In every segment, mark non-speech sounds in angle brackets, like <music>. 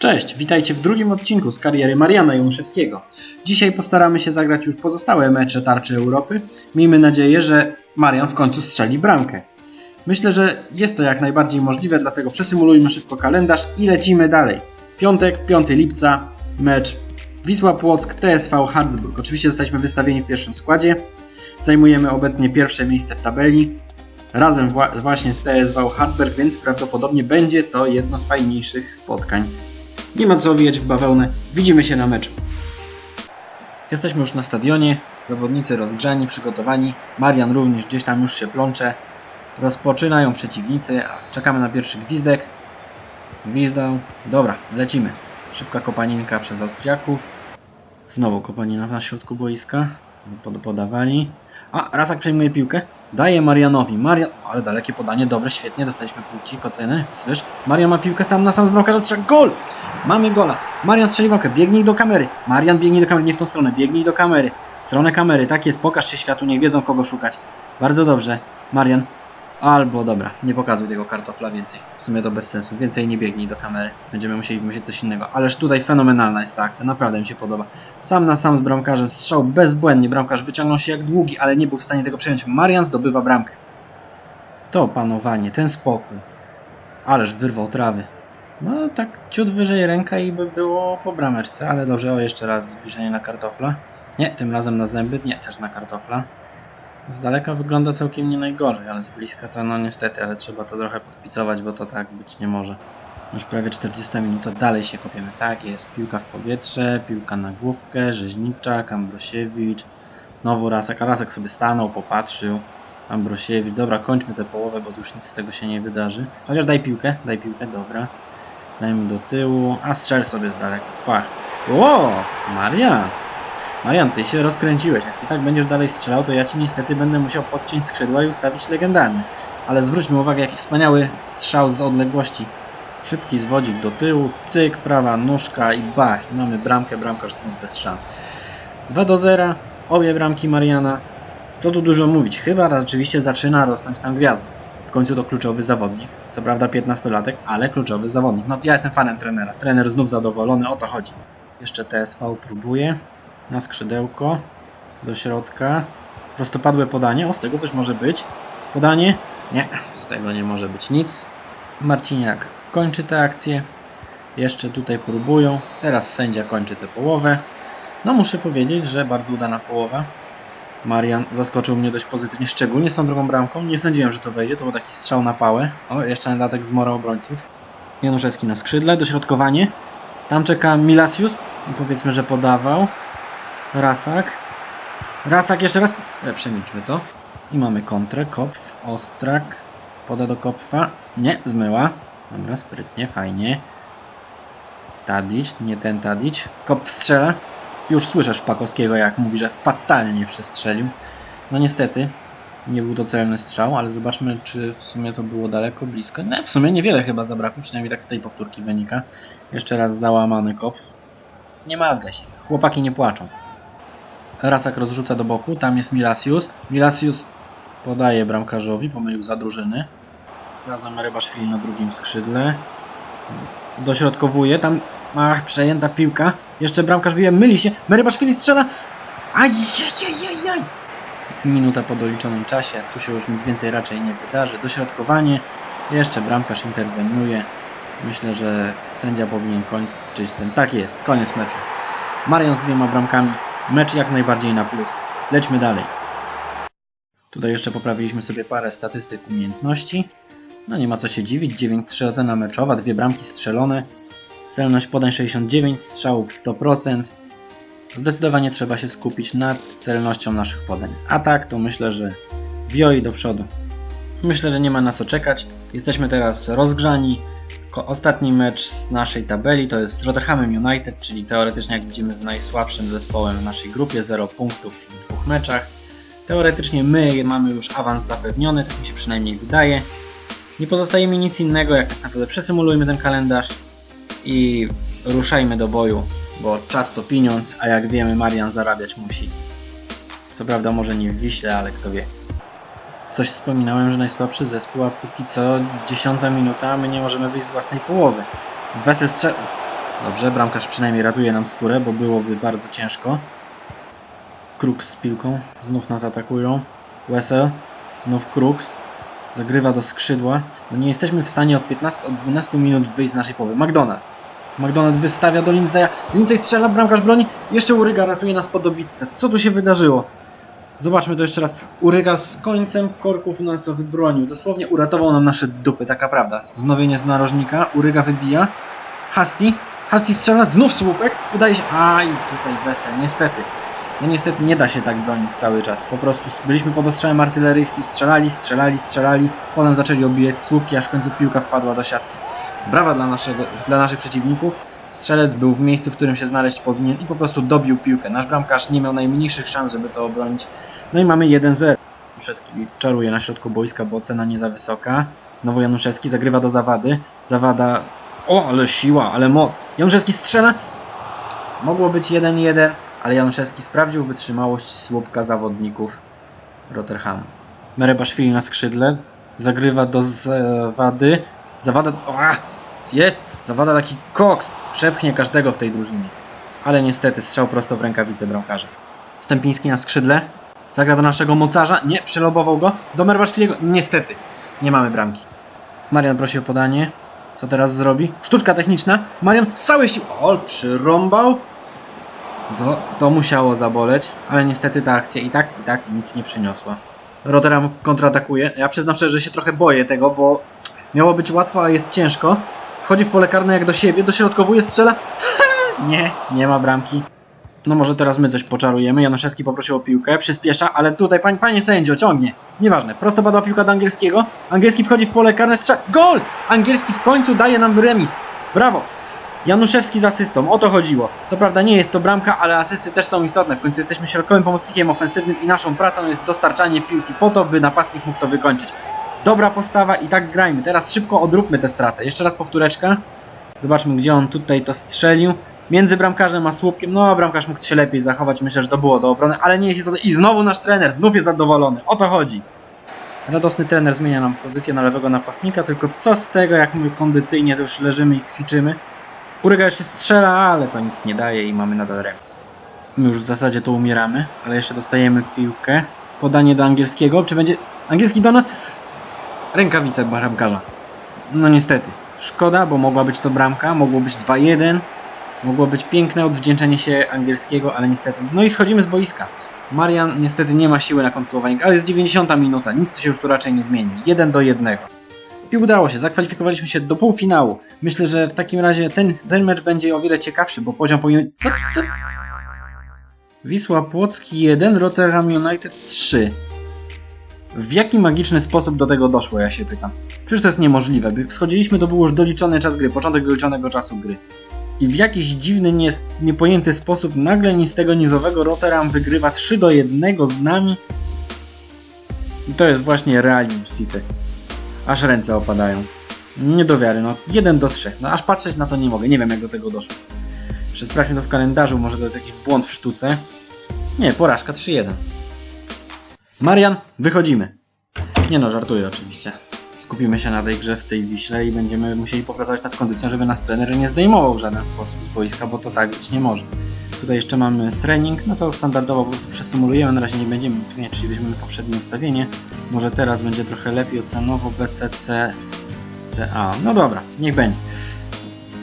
Cześć, witajcie w drugim odcinku z kariery Mariana Januszewskiego. Dzisiaj postaramy się zagrać już pozostałe mecze Tarczy Europy. Miejmy nadzieję, że Marian w końcu strzeli bramkę. Myślę, że jest to jak najbardziej możliwe, dlatego przesymulujmy szybko kalendarz i lecimy dalej. Piątek, 5 lipca, mecz Wisła Płock, TSV Harzburg. Oczywiście zostaliśmy wystawieni w pierwszym składzie. Zajmujemy obecnie pierwsze miejsce w tabeli. Razem wła- właśnie z TSV Hartberg, więc prawdopodobnie będzie to jedno z fajniejszych spotkań. Nie ma co owijać w bawełnę. Widzimy się na meczu. Jesteśmy już na stadionie. Zawodnicy rozgrzani, przygotowani. Marian również gdzieś tam już się plącze. Rozpoczynają przeciwnicy. Czekamy na pierwszy gwizdek. Gwizdał. Dobra, lecimy. Szybka kopaninka przez Austriaków. Znowu kopanina na środku boiska. Pod, podawali. A, Rasak przejmuje piłkę. Daje Marianowi. Marian. Ale dalekie podanie, dobre, świetnie. Dostaliśmy punkcik, oceny. Słysz? Marian ma piłkę sam na sam z bramkarzem. Gol! Mamy gola. Marian strzeli bramkę. Biegnij do kamery. Marian biegnij do kamery. Nie w tą stronę. Biegnij do kamery. W stronę kamery. Tak jest. Pokaż się światu. Niech wiedzą kogo szukać. Bardzo dobrze. Marian. Albo dobra, nie pokazuj tego kartofla więcej. W sumie to bez sensu. Więcej nie biegnij do kamery. Będziemy musieli wymyślić coś innego. Ależ tutaj fenomenalna jest ta akcja. Naprawdę mi się podoba. Sam na sam z bramkarzem. Strzał bezbłędnie. Bramkarz wyciągnął się jak długi, ale nie był w stanie tego przejąć. Marian zdobywa bramkę. To panowanie, ten spokój. Ależ wyrwał trawy. No tak ciut wyżej ręka i by było po brameczce, ale dobrze, o jeszcze raz zbliżenie na kartofla. Nie, tym razem na zęby, nie, też na kartofla. Z daleka wygląda całkiem nie najgorzej, ale z bliska to no niestety, ale trzeba to trochę podpicować, bo to tak być nie może. Już prawie 40 minut, dalej się kopiemy. Tak jest, piłka w powietrze, piłka na główkę, Rzeźniczak, Ambrosiewicz. Znowu Rasek, a Rasek sobie stanął, popatrzył. Ambrosiewicz, dobra, kończmy tę połowę, bo już nic z tego się nie wydarzy. Chociaż daj piłkę, daj piłkę, dobra. Dajmy do tyłu, a strzel sobie z daleka. Pach. Ło, Marian. Marian, ty się rozkręciłeś. Jak ty tak będziesz dalej strzelał, to ja ci niestety będę musiał podciąć skrzydła i ustawić legendarny. Ale zwróćmy uwagę, jaki wspaniały strzał z odległości. Szybki zwodzik do tyłu, cyk, prawa nóżka i bach. I mamy bramkę, bramkarz znów bez szans. 2 do 0, obie bramki Mariana. To tu dużo mówić. Chyba rzeczywiście zaczyna rosnąć tam gwiazda. W końcu to kluczowy zawodnik. Co prawda 15-latek, ale kluczowy zawodnik. No ja jestem fanem trenera. Trener znów zadowolony, o to chodzi. Jeszcze TSV próbuje. Na skrzydełko. Do środka. Prostopadłe podanie. O, z tego coś może być. Podanie? Nie, z tego nie może być nic. Marciniak kończy tę akcję. Jeszcze tutaj próbują. Teraz sędzia kończy tę połowę. No muszę powiedzieć, że bardzo udana połowa. Marian zaskoczył mnie dość pozytywnie, szczególnie z tą drugą bramką. Nie sądziłem, że to wejdzie, to był taki strzał na pałę. O, jeszcze nadatek z mora obrońców. Januszewski na skrzydle, dośrodkowanie. Tam czeka Milasius. Powiedzmy, że podawał. Rasak. Rasak jeszcze raz. E, przemilczmy to. I mamy kontrę. Kopf, Ostrak. Poda do Kopfa. Nie, zmyła. Dobra, sprytnie, fajnie. Tadić, nie ten Tadić. Kopf strzela. Już słyszę Szpakowskiego, jak mówi, że fatalnie przestrzelił. No niestety, nie był to celny strzał, ale zobaczmy, czy w sumie to było daleko, blisko. No, w sumie niewiele chyba zabrakło, przynajmniej tak z tej powtórki wynika. Jeszcze raz załamany kopf. Nie mazga się. Chłopaki nie płaczą. Rasak rozrzuca do boku, tam jest Milasius. Milasius podaje bramkarzowi, pomylił za drużyny. Razem Rybaszwili na drugim skrzydle. Dośrodkowuje, tam Ach, przejęta piłka. Jeszcze bramkarz wie, myli się. Merybaszwili strzela. Ajajajajaj. Minuta po doliczonym czasie. Tu się już nic więcej raczej nie wydarzy. Dośrodkowanie. Jeszcze bramkarz interweniuje. Myślę, że sędzia powinien kończyć ten. Tak jest, koniec meczu. Marian z dwiema bramkami. Mecz jak najbardziej na plus. Lećmy dalej. Tutaj jeszcze poprawiliśmy sobie parę statystyk umiejętności. No nie ma co się dziwić. 9-3 ocena meczowa, dwie bramki strzelone. Celność podań 69, strzałów 100%. Zdecydowanie trzeba się skupić nad celnością naszych podań. A tak to myślę, że wioi do przodu. Myślę, że nie ma na co czekać. Jesteśmy teraz rozgrzani. Ostatni mecz z naszej tabeli to jest z Rotherhamem United, czyli teoretycznie jak widzimy z najsłabszym zespołem w naszej grupie, 0 punktów w dwóch meczach. Teoretycznie my mamy już awans zapewniony, tak mi się przynajmniej wydaje. Nie pozostaje mi nic innego, jak tak naprawdę przesymulujmy ten kalendarz i ruszajmy do boju, bo czas to pieniądz, a jak wiemy Marian zarabiać musi. Co prawda może nie w Wiśle, ale kto wie. Coś wspominałem, że najsłabszy zespół, a póki co 10 minuta, a my nie możemy wyjść z własnej połowy. Wesel strzel... Dobrze, bramkarz przynajmniej ratuje nam skórę, bo byłoby bardzo ciężko. Kruk z piłką. Znów nas atakują. Wessel. Znów Kruks. Zagrywa do skrzydła. No nie jesteśmy w stanie od 15, od 12 minut wyjść z naszej połowy. McDonald. McDonald wystawia do Lindseya. Lindsay strzela, bramkarz broni. Jeszcze Uryga ratuje nas po dobitce. Co tu się wydarzyło? Zobaczmy to jeszcze raz. Uryga z końcem korków nas wybronił. Dosłownie uratował nam nasze dupy, taka prawda. Znowienie z narożnika. Uryga wybija. Hasty. Hasty strzela. Znów słupek. Udaje się. Aj, tutaj wesel. Niestety. No niestety nie da się tak bronić cały czas. Po prostu byliśmy pod ostrzałem artyleryjskim. Strzelali, strzelali, strzelali. Potem zaczęli obijać słupki, aż w końcu piłka wpadła do siatki. Brawa dla, naszego, dla naszych przeciwników. Strzelec był w miejscu, w którym się znaleźć powinien i po prostu dobił piłkę. Nasz bramkarz nie miał najmniejszych szans, żeby to obronić. No i mamy 1-0. Januszewski czaruje na środku boiska, bo cena nie za wysoka. Znowu Januszewski zagrywa do zawady. Zawada. O, ale siła, ale moc. Januszewski strzela. Mogło być 1-1, ale Januszewski sprawdził wytrzymałość słupka zawodników Rotherhamu. Merebaszwili na skrzydle. Zagrywa do zawady. Zawada. O, jest! Zawada taki koks. Przepchnie każdego w tej drużynie. Ale niestety strzał prosto w rękawice bramkarza. Stępiński na skrzydle. Zagra do naszego mocarza. Nie, przelobował go. Do Merbaszwiliego. Niestety. Nie mamy bramki. Marian prosi o podanie. Co teraz zrobi? Sztuczka techniczna. Marian z całej siły. O, przyrąbał. To, to musiało zaboleć, ale niestety ta akcja i tak, i tak nic nie przyniosła. Rotterdam kontratakuje. Ja przyznam szczerze, że się trochę boję tego, bo miało być łatwo, a jest ciężko. Wchodzi w pole karne jak do siebie, dośrodkowuje, strzela. <laughs> nie, nie ma bramki. No może teraz my coś poczarujemy. Januszewski poprosił o piłkę, przyspiesza, ale tutaj panie sędzio ciągnie. Nieważne, prosto padła piłka do Angielskiego. Angielski wchodzi w pole karne, strzela. Gol! Angielski w końcu daje nam remis. Brawo! Januszewski z asystą, o to chodziło. Co prawda nie jest to bramka, ale asysty też są istotne. W końcu jesteśmy środkowym pomocnikiem ofensywnym i naszą pracą jest dostarczanie piłki po to, by napastnik mógł to wykończyć. Dobra postawa i tak grajmy. Teraz szybko odróbmy tę stratę. Jeszcze raz powtóreczka. Zobaczmy, gdzie on tutaj to strzelił. Między bramkarzem a słupkiem. No, bramkarz mógł się lepiej zachować. Myślę, że to było do obrony, ale nie jest. I znowu nasz trener, znów jest zadowolony. O to chodzi. Radosny trener zmienia nam pozycję na lewego napastnika, tylko co z tego, jak my kondycyjnie to już leżymy i kwiczymy. Uryga jeszcze strzela, ale to nic nie daje i mamy nadal remis. My już w zasadzie to umieramy, ale jeszcze dostajemy piłkę. Podanie do angielskiego. Czy będzie angielski do nas? Rękawice bramkarza. No niestety. Szkoda, bo mogła być to bramka, mogło być 2-1. Mogło być piękne odwdzięczenie się angielskiego, ale niestety. No i schodzimy z boiska. Marian niestety nie ma siły na kontynuowanie, ale jest 90 minuta, nic tu się już tu raczej nie zmieni. 1 do 1. I udało się, zakwalifikowaliśmy się do półfinału. Myślę, że w takim razie ten, ten mecz będzie o wiele ciekawszy, bo poziom powinien... Co, co? Wisła Płocki 1, Rotterdam United 3. W jaki magiczny sposób do tego doszło, ja się pytam. Przecież to jest niemożliwe. By schodziliśmy, to był już doliczony czas gry, początek doliczonego czasu gry. I w jakiś dziwny, nie, niepojęty sposób nagle ni z tego nizowego Rotterdam wygrywa 3 do 1 z nami. I to jest właśnie realizm City. Aż ręce opadają. Nie do wiary, no 1 do 3. No aż patrzeć na to nie mogę, nie wiem jak do tego doszło. Jeszcze to w kalendarzu, może to jest jakiś błąd w sztuce. Nie, porażka 3-1. Marian, wychodzimy. Nie no, żartuję oczywiście. Skupimy się na tej grze w tej Wiśle i będziemy musieli popracować nad kondycją, żeby nas trener nie zdejmował w żaden sposób z boiska, bo to tak być nie może. Tutaj jeszcze mamy trening, no to standardowo po prostu przesymulujemy, na razie nie będziemy nic zmieniać, czyli weźmiemy poprzednie ustawienie. Może teraz będzie trochę lepiej ocenowo, BCC, CA. No dobra, niech będzie.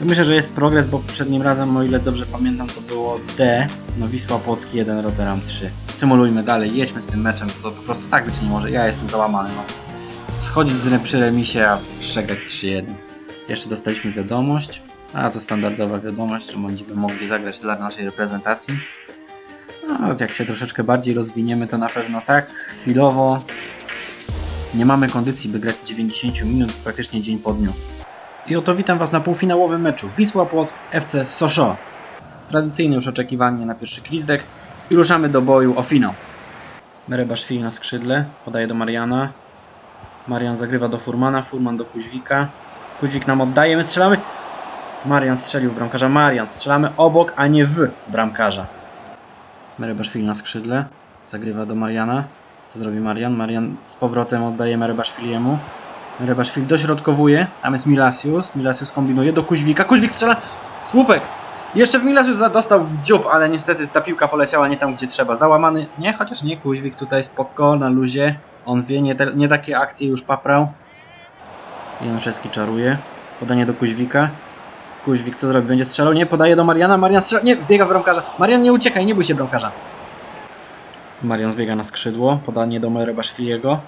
Myślę, że jest progres, bo poprzednim razem, o ile dobrze pamiętam, to było D, no Wisła Płocki 1, Rotterdam 3. Symulujmy dalej, jedźmy z tym meczem, to po prostu tak być nie może, ja jestem załamany, no. Schodzić z przy remisie, a przegać 3-1. Jeszcze dostaliśmy wiadomość, a to standardowa wiadomość, że będziemy mogli zagrać dla naszej reprezentacji. No, jak się troszeczkę bardziej rozwiniemy, to na pewno tak, chwilowo nie mamy kondycji, by grać 90 minut praktycznie dzień po dniu. I oto witam Was na półfinałowym meczu Wisła Płock FC Soszo. Tradycyjne już oczekiwanie na pierwszy gwizdek i ruszamy do boju o finał. Merebaszwili na skrzydle, podaje do Mariana. Marian zagrywa do Furmana, Furman do Kuźwika. Kuźwik nam oddaje, my strzelamy. Marian strzelił w bramkarza. Marian, strzelamy obok, a nie w bramkarza. Merebaszwili na skrzydle, zagrywa do Mariana. Co zrobi Marian? Marian z powrotem oddaje Merebaszwiliemu. Rebaszwili dośrodkowuje, tam jest Milasius, Milasius kombinuje do Kuźwika, Kuźwik strzela, Słupek! Jeszcze w Milas już za- dostał w dziób, ale niestety ta piłka poleciała nie tam, gdzie trzeba. Załamany, nie, chociaż nie, Kuźwik tutaj spoko, na luzie. On wie, nie, te, nie takie akcje już paprał. Januszewski czaruje. Podanie do Kuźwika. Kuźwik co zrobi? Będzie strzelał? Nie, podaje do Mariana. Marian strzela. Nie, wbiega w bramkarza. Marian nie uciekaj, nie bój się bramkarza. Marian zbiega na skrzydło. Podanie do Merebaszwiliego.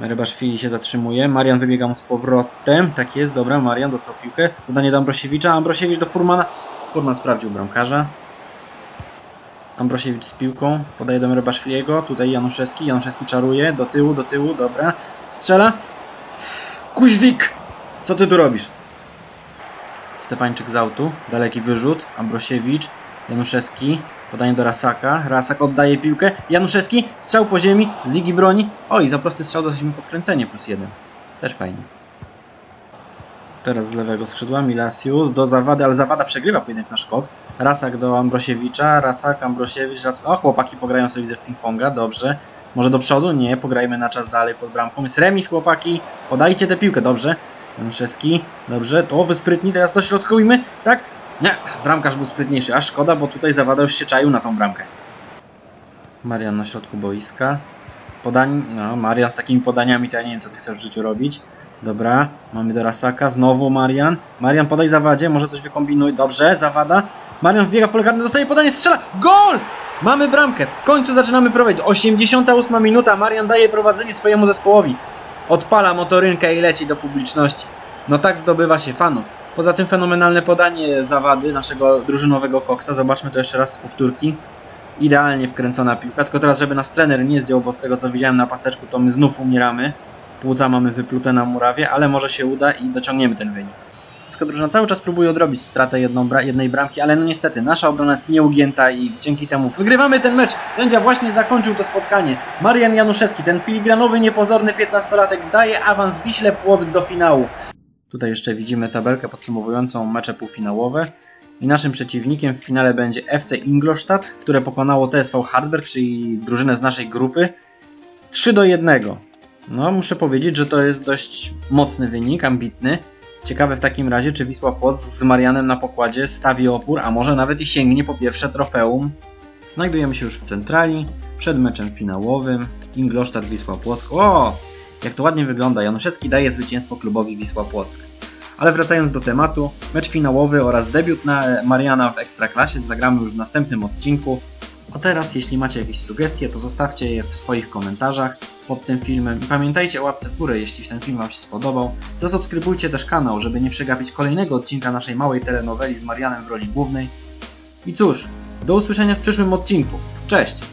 Merebaszwili się zatrzymuje. Marian wybiega mu z powrotem. Tak jest, dobra. Marian dostał piłkę. Zadanie do Ambrosiewicza. Ambrosiewicz do Furmana. Furman sprawdził bramkarza. Ambrosiewicz z piłką. Podaje do Merebaszwiliego. Tutaj Januszewski. Januszewski czaruje. Do tyłu, do tyłu. Dobra. Strzela. Kuźwik! Co ty tu robisz? Stefańczyk z autu. Daleki wyrzut. Ambrosiewicz. Januszewski. Podanie do Rasaka. Rasak oddaje piłkę. Januszewski. Strzał po ziemi. Zigi broni. Oj, za prosty strzał dostaliśmy podkręcenie plus jeden. Też fajnie. Teraz z lewego skrzydła Milasius do Zawady, ale Zawada przegrywa pojedynek nasz Cox. Rasak do Ambrosiewicza, Rasak, Ambrosiewicz, Rasak. O, chłopaki pograją sobie widzę w ping-ponga, dobrze. Może do przodu? Nie, pograjmy na czas dalej pod bramką. Jest remis, chłopaki. Podajcie tę piłkę, dobrze. Januszewski, dobrze. To wysprytni, teraz dośrodkujmy. Tak? Nie, bramkarz był sprytniejszy, a szkoda, bo tutaj Zawada już się czaił na tą bramkę. Marian na środku boiska. Podań, no, Marian z takimi podaniami to ja nie wiem, co ty chcesz w życiu robić. Dobra, mamy do Rasaka, znowu Marian. Marian podaj Zawadzie, może coś wykombinuj. Dobrze, Zawada. Marian wbiega w pole karne, dostaje podanie, strzela. Gol! Mamy bramkę. W końcu zaczynamy prowadzić. 88 minuta. Marian daje prowadzenie swojemu zespołowi. Odpala motorynkę i leci do publiczności. No tak zdobywa się fanów. Poza tym fenomenalne podanie Zawady, naszego drużynowego koksa. Zobaczmy to jeszcze raz z powtórki. Idealnie wkręcona piłka, tylko teraz, żeby nas trener nie zdjął, bo z tego co widziałem na paseczku, to my znów umieramy. Płuca mamy wyplute na murawie, ale może się uda i dociągniemy ten wynik. Wszystko drużyna cały czas próbuje odrobić stratę jedną jednej bramki, ale no niestety nasza obrona jest nieugięta i dzięki temu wygrywamy ten mecz. Sędzia właśnie zakończył to spotkanie. Marian Januszewski, ten filigranowy, niepozorny 15-latek daje awans Wiśle Płock do finału. Tutaj jeszcze widzimy tabelkę podsumowującą mecze półfinałowe. I naszym przeciwnikiem w finale będzie FC Ingolstadt, które pokonało TSV Hardberg, czyli drużynę z naszej grupy. 3 do 1. No, muszę powiedzieć, że to jest dość mocny wynik, ambitny. Ciekawe w takim razie, czy Wisła Płock z Marianem na pokładzie stawi opór, a może nawet i sięgnie po pierwsze trofeum. Znajdujemy się już w centrali, przed meczem finałowym. Ingolstadt Wisła Płock. O! Jak to ładnie wygląda. Januszewski daje zwycięstwo klubowi Wisła Płock. Ale wracając do tematu, mecz finałowy oraz debiut na Mariana w Ekstraklasie zagramy już w następnym odcinku. A teraz, jeśli macie jakieś sugestie, to zostawcie je w swoich komentarzach pod tym filmem i pamiętajcie o łapce w górę, jeśli ten film Wam się spodobał. Zasubskrybujcie też kanał, żeby nie przegapić kolejnego odcinka naszej małej telenoweli z Marianem w roli głównej. I cóż, do usłyszenia w przyszłym odcinku. Cześć!